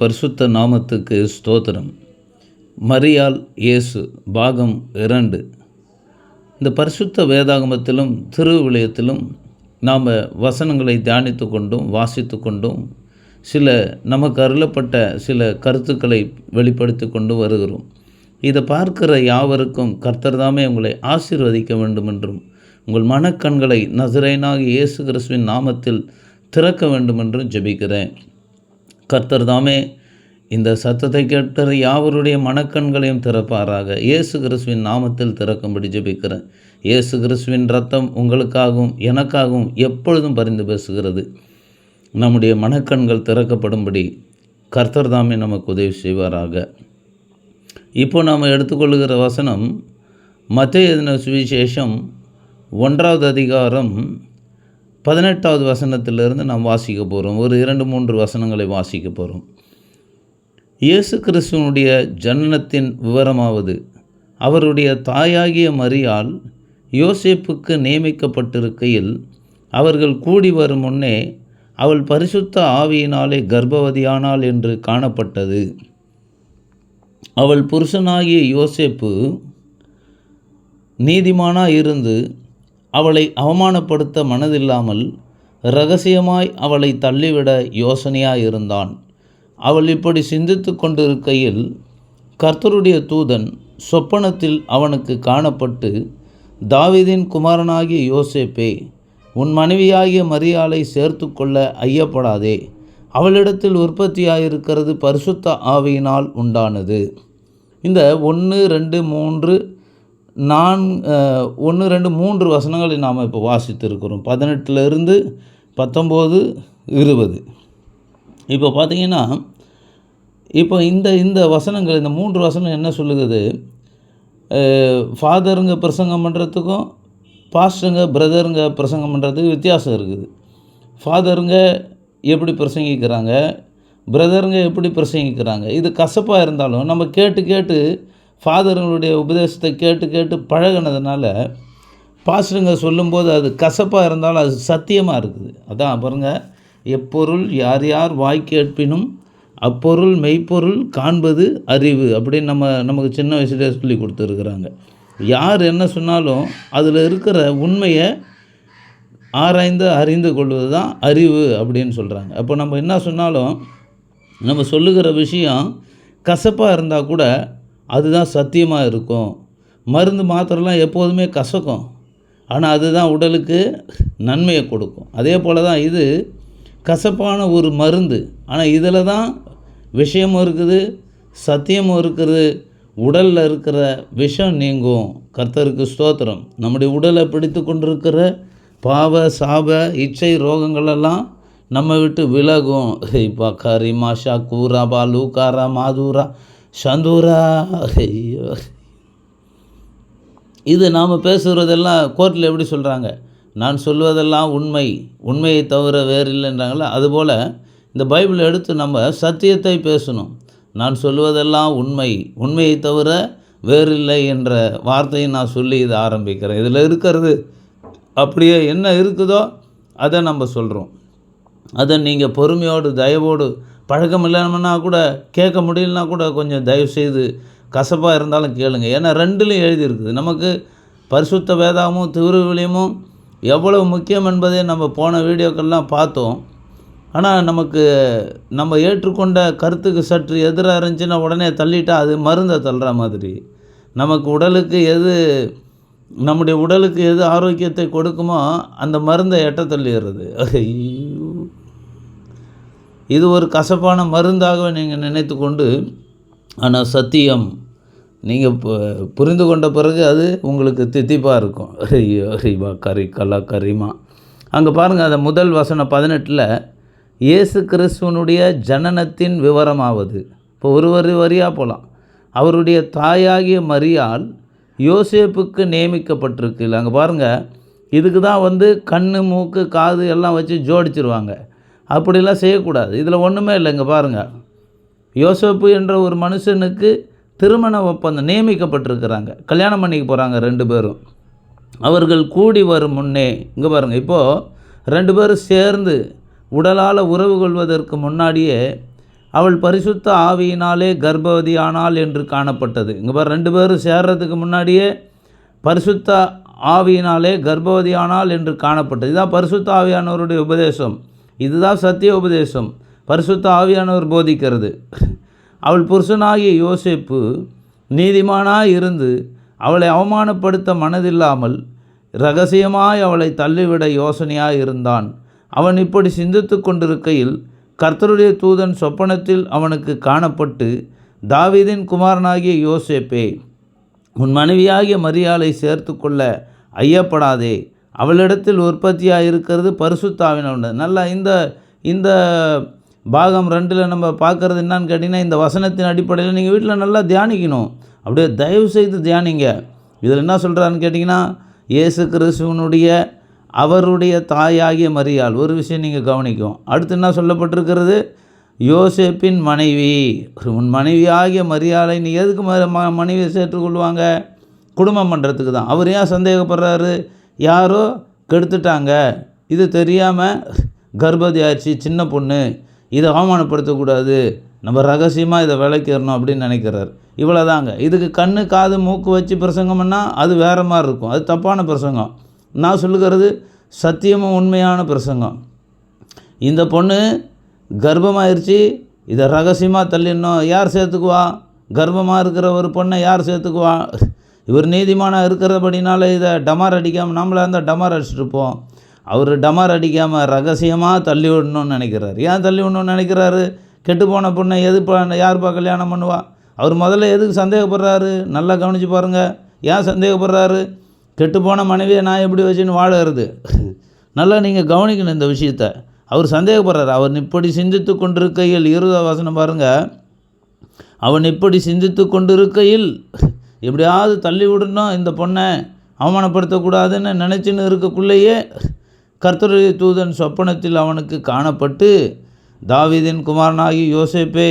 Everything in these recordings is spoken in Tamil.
பரிசுத்த நாமத்துக்கு ஸ்தோத்திரம். மரியாள் இயேசு பாகம் இரண்டு. இந்த பரிசுத்த வேதாகமத்திலும் திருவிளையத்திலும் நாம் வசனங்களை தியானித்து கொண்டும் வாசித்து கொண்டும் சில நமக்கு அருளப்பட்ட சில கருத்துக்களை வெளிப்படுத்தி கொண்டு வருகிறோம். இதை பார்க்கிற யாவருக்கும் கர்த்தர் தாமே உங்களை ஆசீர்வதிக்க வேண்டும் என்றும் உங்கள் மனக்கண்களை நசரேனாகி இயேசு கிறிஸ்துவின் நாமத்தில் திறக்க வேண்டும் என்றும் ஜெபிக்கிறேன். கர்த்தர் தாமே இந்த சத்தத்தை கேட்ட யாவருடைய மனக்கண்களையும் திறப்பாராக. இயேசு கிறிஸ்துவின் நாமத்தில் திறக்கும்படி ஜெபிக்கிறேன். இயேசு கிறிஸ்துவின் ரத்தம் உங்களுக்காகவும் எனக்காகவும் எப்பொழுதும் பரிந்து பேசுகிறது. நம்முடைய மனக்கண்கள் திறக்கப்படும்படி கர்த்தர் தாமே நமக்கு உதவி செய்வாராக. இப்போ நாம் எடுத்துக்கொள்கிற வசனம் மத்திய சுவிசேஷம் ஒன்றாவது அதிகாரம் பதினெட்டாவது வசனத்திலிருந்து நாம் வாசிக்க போகிறோம் ஒரு இரண்டு மூன்று வசனங்களை வாசிக்க போகிறோம் இயேசு கிறிஸ்துவனுடைய ஜன்னத்தின் விவரமாவது அவருடைய தாயாகிய மரியால் யோசேப்புக்கு நியமிக்கப்பட்டிருக்கையில் அவர்கள் கூடி வரும் முன்னே அவள் பரிசுத்த ஆவியினாலே கர்ப்பவதியானாள் என்று காணப்பட்டது. அவள் புருஷனாகிய யோசேப்பு நீதிமானாக இருந்து அவளை அவமானப்படுத்த மனதில்லாமல் ரகசியமாய் அவளை தள்ளிவிட யோசனையாக இருந்தான் அவள் இப்படி சிந்தித்து கொண்டிருக்கையில் கர்த்தருடைய தூதன் சொப்பனத்தில் அவனுக்கு காணப்பட்டு தாவிதின் குமாரனாகிய யோசேப்பே உன் மனைவியாகிய மரியாளை சேர்த்து கொள்ள ஐயப்படாதே. அவளிடத்தில் உற்பத்தியாயிருக்கிறது பரிசுத்த ஆவியினால் உண்டானது. இந்த ஒன்று ரெண்டு மூன்று நான் ஒன்று ரெண்டு மூன்று வசனங்களை நாம் இப்போ வாசித்திருக்கிறோம். பதினெட்டுலேருந்து பத்தொம்போது இருபது. இப்போ பார்த்தீங்கன்னா இப்போ இந்த இந்த வசனங்கள் இந்த மூன்று வசனம் என்ன சொல்லுகிறது? ஃபாதருங்க பிரசங்கம் பண்ணுறதுக்கும் பாஸ்டருங்க பிரதருங்க பிரசங்கம் பண்ணுறதுக்கு வித்தியாசம் இருக்குது. ஃபாதருங்க எப்படி பிரசங்கிக்கிறாங்க? பிரதருங்க எப்படி பிரசங்கிக்கிறாங்க? இது கசப்பாக இருந்தாலும் நம்ம கேட்டு கேட்டு ஃபாதருங்களுடைய உபதேசத்தை கேட்டு கேட்டு பழகினதுனால பாஸ்டருங்க சொல்லும்போது அது கசப்பாக இருந்தாலும் அது சத்தியமாக இருக்குது. அதான் பாருங்கள் எப்பொருள் யார் யார் வாய் கேட்பினும் அப்பொருள் மெய்ப்பொருள் காண்பது அறிவு அப்படின்னு நம்ம நமக்கு சின்ன வயசுலேயே சொல்லி கொடுத்துருக்குறாங்க. யார் என்ன சொன்னாலும் அதில் இருக்கிற உண்மையை ஆராய்ந்து அறிந்து கொள்வது தான் அறிவு அப்படின்னு சொல்கிறாங்க அப்போ நம்ம என்ன சொன்னாலும் நம்ம சொல்லுகிற விஷயம் கசப்பாக இருந்தால் கூட அதுதான் சத்தியமாக இருக்கும். மருந்து மாத்திரலாம் எப்போதுமே கசக்கும். ஆனால் அதுதான் உடலுக்கு நன்மையை கொடுக்கும். அதே போல் தான் இது கசப்பான ஒரு மருந்து. ஆனால் இதில் தான் விஷயமும் இருக்குது சத்தியமும் இருக்குது. உடலில் இருக்கிற விஷம் நீங்கும். கர்த்தருக்கு ஸ்தோத்திரம். நம்முடைய உடலை பிடித்து கொண்டிருக்கிற பாவ சாப இச்சை ரோகங்களெல்லாம் நம்ம விட்டு விலகும். இப்போ கரிமாஷா ஷாக்கூரா பாலு காரா மாதூரா. சந்தூரா ஐயோ இது நாம் பேசுகிறதெல்லாம் கோர்ட்டில் எப்படி சொல்கிறாங்க நான் சொல்வதெல்லாம் உண்மை உண்மையை தவிர வேறு இல்லைன்றாங்களே அதுபோல் இந்த பைபிளை எடுத்து நம்ம சத்தியத்தை பேசணும். நான் சொல்வதெல்லாம் உண்மை உண்மையை தவிர வேறில்லை என்ற வார்த்தையை நான் சொல்லி இதை ஆரம்பிக்கிறேன். இதில் இருக்கிறது அப்படியே என்ன இருக்குதோ அதை நம்ம சொல்கிறோம் அதை நீங்கள் பொறுமையோடு தயவோடு பழக்கம் இல்லாமன்னா கூட கேட்க முடியலனா கூட கொஞ்சம் தயவு செய்து கசப்பாக இருந்தாலும் கேளுங்க. ஏன்னா ரெண்டுலேயும் எழுதியிருக்குது. நமக்கு பரிசுத்த வேதாமும் திருவிழியமும் எவ்வளவு முக்கியம் என்பதை நம்ம போன வீடியோக்கள்லாம் பார்த்தோம். ஆனால் நமக்கு நம்ம ஏற்றுக்கொண்ட கருத்துக்கு சற்று எதிராக இருந்துச்சுன்னா உடனே தள்ளிட்டால் அது மருந்தை தள்ளுற மாதிரி. நமக்கு உடலுக்கு எது நம்முடைய உடலுக்கு எது ஆரோக்கியத்தை கொடுக்குமோ அந்த மருந்தை எட்ட தள்ளிடுறது. ஐயோ. இது ஒரு கசப்பான மருந்தாக நீங்கள் நினைத்து கொண்டு ஆனால் சத்தியம் நீங்கள் புரிந்து கொண்ட பிறகு அது உங்களுக்கு தித்திப்பாக இருக்கும். ஐயோ ஹரிபா கரி கலா கரிமா. அங்கே பாருங்கள் அந்த முதல் வசனம் பதினெட்டில் இயேசு கிறிஸ்துவனுடைய ஜனனத்தின் விவரமாவது. இப்போ ஒரு வரி வரியாக போகலாம் அவருடைய தாயாகிய மரியால் யோசேப்புக்கு நியமிக்கப்பட்டிருக்கு இல்லை அங்கே பாருங்கள் இதுக்கு தான் வந்து கண் மூக்கு காது எல்லாம் வச்சு ஜோடிச்சிருவாங்க. அப்படிலாம் செய்யக்கூடாது. இதில் ஒன்றுமே இல்லை இங்கே பாருங்கள் யோசப்பு என்ற ஒரு மனுஷனுக்கு திருமண ஒப்பந்தம் நியமிக்கப்பட்டிருக்கிறாங்க. கல்யாணம் பண்ணிக்க போகிறாங்க ரெண்டு பேரும். அவர்கள் கூடி வரும் முன்னே இங்கே பாருங்கள் இப்போது ரெண்டு பேரும் சேர்ந்து உடலால் உறவு கொள்வதற்கு முன்னாடியே அவள் பரிசுத்த ஆவியினாலே கர்ப்பவதியானாள் என்று காணப்பட்டது. இங்கே பாரு ரெண்டு பேரும் சேர்றதுக்கு முன்னாடியே பரிசுத்த ஆவியினாலே கர்ப்பவதியானாள் என்று காணப்பட்டது. இதுதான் பரிசுத்த ஆவியானவருடைய உபதேசம். இதுதான் சத்திய உபதேசம் பரிசுத்த ஆவியானவர் போதிக்கிறது. அவள் புருஷனாகிய யோசேப்பு நீதிமானாய் இருந்து அவளை அவமானப்படுத்த மனதில்லாமல் ரகசியமாய் அவளை தள்ளிவிட யோசனையாய் இருந்தான். அவன் இப்படி சிந்தித்து கொண்டிருக்கையில் கர்த்தருடைய தூதன் சொப்பனத்தில் அவனுக்கு காணப்பட்டு தாவீதின் குமாரனாகிய யோசேப்பே உன் மனைவியாகிய மரியாளை சேர்த்து கொள்ள ஐயப்படாதே. அவளிடத்தில் உற்பத்தியாக இருக்கிறது பரிசுத்தாவினோட நல்லா இந்த இந்த பாகம் ரெண்டில் நம்ம பார்க்குறது என்னன்னு கேட்டிங்கன்னா இந்த வசனத்தின் அடிப்படையில் நீங்கள் வீட்டில் நல்லா தியானிக்கணும். அப்படியே தயவு செய்து தியானிங்க. இதில் என்ன சொல்கிறான்னு கேட்டிங்கன்னா இயேசு கிறிஸ்துவனுடைய அவருடைய தாயாகிய மரியாள். ஒரு விஷயம் நீங்கள் கவனிக்கும். அடுத்து என்ன சொல்லப்பட்டிருக்கிறது? யோசேப்பின் மனைவி. உன் மனைவி ஆகிய மரியாதை நீ எதுக்கு ம ம- மனைவியை சேர்த்துக்கொள்வாங்க? குடும்பம் பண்ணுறதுக்கு தான். அவர் ஏன் சந்தேகப்படுறாரு? யாரோ கெடுத்துட்டாங்க. இது தெரியாமல் கர்ப்பவதி ஆச்சு சின்ன பொண்ணு. இதை அவமானப்படுத்தக்கூடாது. நம்ம ரகசியமாக இதை விளக்கிடணும் அப்படின்னு நினைக்கிறார். இவ்வளோதாங்க இதுக்கு கண்ணு காது மூக்கு வச்சு பிரசங்கம் பண்ணால் அது வேறு மாதிரி இருக்கும். அது தப்பான பிரசங்கம். நான் சொல்லுகிறது சத்தியமும் உண்மையான பிரசங்கம். இந்த பொண்ணு கர்ப்பமாயிருச்சு. இதை ரகசியமாக தள்ளிடணும். யார் சேர்த்துக்குவா? கர்ப்பமாக இருக்கிற ஒரு பொண்ணை யார் சேர்த்துக்குவா? இவர் நீதிமானாக இருக்கிறபடினால இதை டமார் அடிக்காமல் நம்மளா இருந்தால் டமார் அடிச்சிட்ருப்போம் அவர் டமார் அடிக்காமல் ரகசியமாக தள்ளி விடணும்னு நினைக்கிறார். ஏன் தள்ளி விடணும்னு நினைக்கிறாரு? கெட்டு போன பொண்ணை எது யாருப்பா கல்யாணம் பண்ணுவா? அவர் முதல்ல எதுக்கு சந்தேகப்படுறாரு? நல்லா கவனித்து பாருங்கள் ஏன் சந்தேகப்படுறாரு? கெட்டு போன மனைவியை நான் எப்படி வச்சுன்னு வாழறது? நல்லா நீங்கள் கவனிக்கணும் இந்த விஷயத்தை. அவர் சந்தேகப்படுறாரு. அவர் இப்படி சிந்தித்து கொண்டிருக்கையில் இருத வசனம் பாருங்கள் அவன் இப்படி சிந்தித்து கொண்டிருக்கையில் எப்படியாவது தள்ளி விடணும் இந்த பொண்ணை அவமானப்படுத்தக்கூடாதுன்னு நினச்சின்னு இருக்கக்குள்ளேயே கர்த்தருடைய தூதன் சொப்பனத்தில் அவனுக்கு காணப்பட்டு தாவீதின் குமாரனாகி யோசேப்பே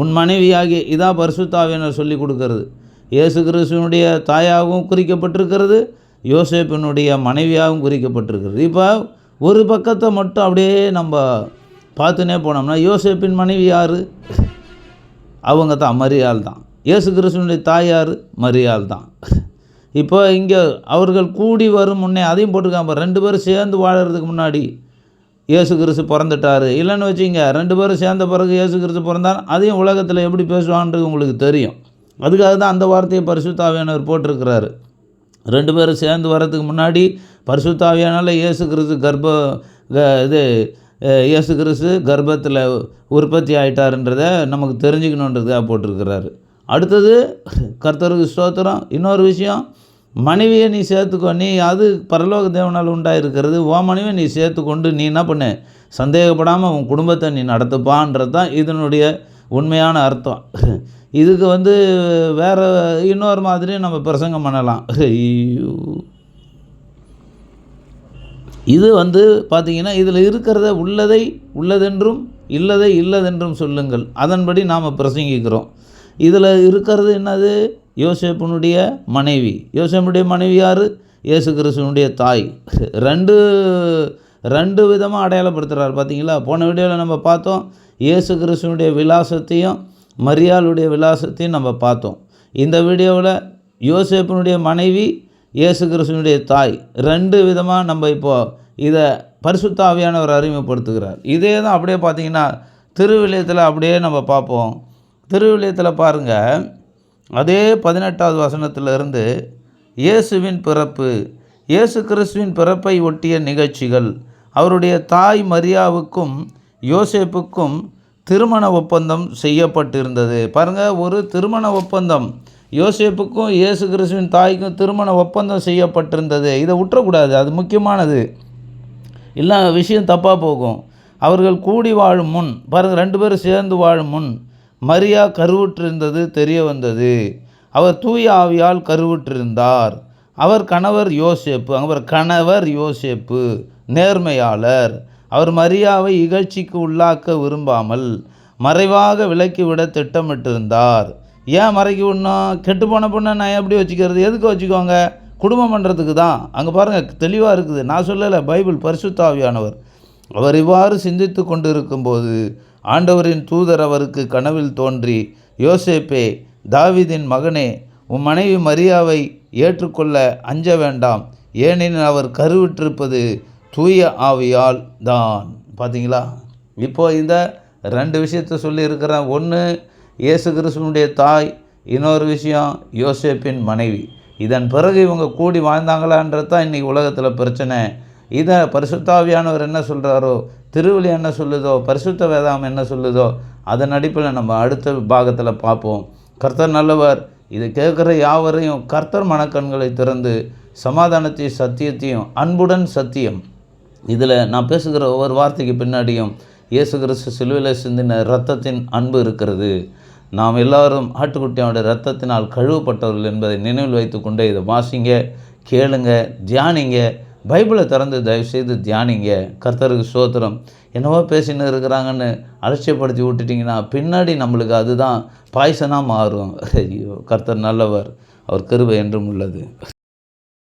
உன் மனைவியாகிய இதா பரிசுத்தாவியனர் சொல்லி கொடுக்கறது. இயேசு கிறிஸ்துவனுடைய தாயாகவும் குறிக்கப்பட்டிருக்கிறது யோசேப்பினுடைய மனைவியாகவும் குறிக்கப்பட்டிருக்கிறது. இப்போ ஒரு பக்கத்தை மட்டும் அப்படியே நம்ம பார்த்துனே போனோம்னா யோசேப்பின் மனைவி யார்? அவங்க தான் மரியாள் தான் இயேசு கிறிஸ்துவனுடைய தாயார் மரியாள் தான் இப்போ இங்கே அவர்கள் கூடி வரும் முன்னே அதையும் போட்டிருக்காங்க ரெண்டு பேரும் சேர்ந்து வாழறதுக்கு முன்னாடி இயேசு கிறிஸ்து பிறந்துட்டாரு. இல்லைன்னு வச்சுங்க ரெண்டு பேரும் சேர்ந்த பிறகு இயேசு கிறிஸ்து பிறந்தார். அதையும் உலகத்தில் எப்படி பேசுவான்றது உங்களுக்கு தெரியும். அதுக்காக தான் அந்த வார்த்தையை பரிசுத்தாவியானவர் போட்டிருக்கிறாரு. ரெண்டு பேரும் சேர்ந்து வர்றதுக்கு முன்னாடி பரிசுத்தாவியானால இயேசு கிறிஸ்து கர்ப்ப இது இயேசு கிறிஸ்து கர்ப்பத்தில் உற்பத்தி ஆயிட்டாருன்றதை நமக்கு தெரிஞ்சுக்கணுன்றதுக்காக போட்டிருக்கிறாரு. அடுத்தது கர்த்தருக்கு ஸ்தோத்திரம். இன்னொரு விஷயம் மனைவியை நீ சேர்த்துக்கோ. நீ அது பரலோக தேவனால் உண்டாயிருக்கிறது. ஓ மனைவியை நீ சேர்த்துக்கொண்டு நீ என்ன பண்ணு? சந்தேகப்படாமல் உன் குடும்பத்தை நீ நடத்துப்பான்றது தான் இதனுடைய உண்மையான அர்த்தம். இதுக்கு வந்து வேறு இன்னொரு மாதிரி நம்ம பிரசங்கம் பண்ணலாம். ஐயோ. இது வந்து பார்த்திங்கன்னா இதில் இருக்கிறத உள்ளதை உள்ளதென்றும் இல்லதை இல்லதென்றும் சொல்லுங்கள். அதன்படி நாம் பிரசங்கிக்கிறோம். இதில் இருக்கிறது என்னது? யோசேப்பனுடைய மனைவி. யோசேப்புடைய மனைவி யார்? இயேசு கிறிஸ்துவனுடைய தாய். ரெண்டு ரெண்டு விதமாக அடையாளப்படுத்துகிறார் பார்த்தீங்களா? போன வீடியோவில் நம்ம பார்த்தோம் இயேசு கிறிஸ்துவனுடைய விலாசத்தையும் மரியாளுடைய விலாசத்தையும் நம்ம பார்த்தோம். இந்த வீடியோவில் யோசேப்பினுடைய மனைவி இயேசு கிறிஸ்துவனுடைய தாய். ரெண்டு விதமாக நம்ம இப்போ இதை பரிசுத்தாவியானவர் அறிமுகப்படுத்துகிறார். இதே தான் அப்படியே பார்த்தீங்கன்னா திருவிழயத்தில் அப்படியே நம்ம பார்ப்போம். திருவிழியத்தில் பாருங்கள் அதே பதினெட்டாவது வசனத்திலிருந்து இயேசுவின் பிறப்பு இயேசு கிறிஸ்துவின் பிறப்பை ஒட்டிய நிகழ்ச்சிகள் அவருடைய தாய் மரியாவுக்கும் யோசேப்புக்கும் திருமண ஒப்பந்தம் செய்யப்பட்டிருந்தது. பாருங்கள் ஒரு திருமண ஒப்பந்தம். யோசேப்புக்கும் இயேசு கிறிஸ்துவின் தாய்க்கும் திருமண ஒப்பந்தம் செய்யப்பட்டிருந்தது. இதை விட்டுறக்கூடாது அது முக்கியமானது. இல்லை விஷயம் தப்பாக போகும். அவர்கள் கூடி வாழும் முன் பாருங்கள் ரெண்டு பேரும் சேர்ந்து வாழும் முன் மரியா கருவுற்றிருந்தது தெரிய வந்தது. அவர் தூய ஆவியால் கருவுற்றிருந்தார். அவர் கணவர் யோசேப்பு அவர் கணவர் யோசேப்பு நேர்மையாளர். அவர் மரியாவை இகழ்ச்சிக்கு உள்ளாக்க விரும்பாமல் மறைவாக விலக்கிவிட திட்டமிட்டிருந்தார். ஏன் மறைக்க விடணும்? கெட்டு போன பொண்ணை நான் எப்படி வச்சுக்கிறது? எதுக்கு வச்சுக்கோங்க? குடும்பம் பண்ணுறதுக்கு தான். அங்கே பாருங்கள் தெளிவாக இருக்குது. நான் சொல்லலை பைபிள் பரிசுத்தாவியானவர் அவர் இவ்வாறு சிந்தித்து கொண்டு இருக்கும்போது ஆண்டவரின் தூதர் அவருக்கு கனவில் தோன்றி யோசேப்பே தாவிதின் மகனே உன் மனைவி மரியாவை ஏற்றுக்கொள்ள அஞ்ச வேண்டாம். ஏனெனில் அவர் கருவிற்றிருப்பது தூய ஆவியால் தான். பார்த்தீங்களா இப்போ இந்த ரெண்டு விஷயத்த சொல்லியிருக்கிறேன். ஒன்று இயேசு கிறிஸ்துவனுடைய தாய் இன்னொரு விஷயம் யோசேப்பின் மனைவி. இதன் பிறகு இவங்க கூடி வாழ்ந்தாங்களான்றது தான் இன்றைக்கி உலகத்தில் பிரச்சனை. இதை பரிசுத்தாவியானவர் என்ன சொல்கிறாரோ திருவிழி என்ன சொல்லுதோ பரிசுத்த வேதாம் என்ன சொல்லுதோ அதன் அடிப்பில் நம்ம அடுத்த பாகத்தில் பார்ப்போம். கர்த்தர் நல்லவர். இதை கேட்குற யாவரையும் கர்த்தர் மனக்கண்களை திறந்து சமாதானத்தையும் சத்தியத்தையும் அன்புடன் சத்தியம். இதில் நான் பேசுகிற ஒவ்வொரு வார்த்தைக்கு பின்னாடியும் இயேசு கிறிஸ்து சிலுவையில் சிந்தின இரத்தத்தின் அன்பு இருக்கிறது. நாம் எல்லாரும் ஆட்டுக்குட்டியோட இரத்தத்தினால் கழுவப்பட்டவர்கள் என்பதை நினைவில் வைத்துக்கொண்டே இதை வாசிங்க கேளுங்க தியானிங்க. பைபிளை திறந்து தயவுசெய்து தியானிங்க. கர்த்தருக்கு சோத்திரம் என்னவோ பேசின்னு இருக்கிறாங்கன்னு அலட்சியப்படுத்தி விட்டுட்டிங்கன்னா பின்னாடி நம்மளுக்கு அதுதான் பாய்சனாக மாறும். ஐயோ கர்த்தர் நல்லவர். அவர் கருவை என்றும் உள்ளது.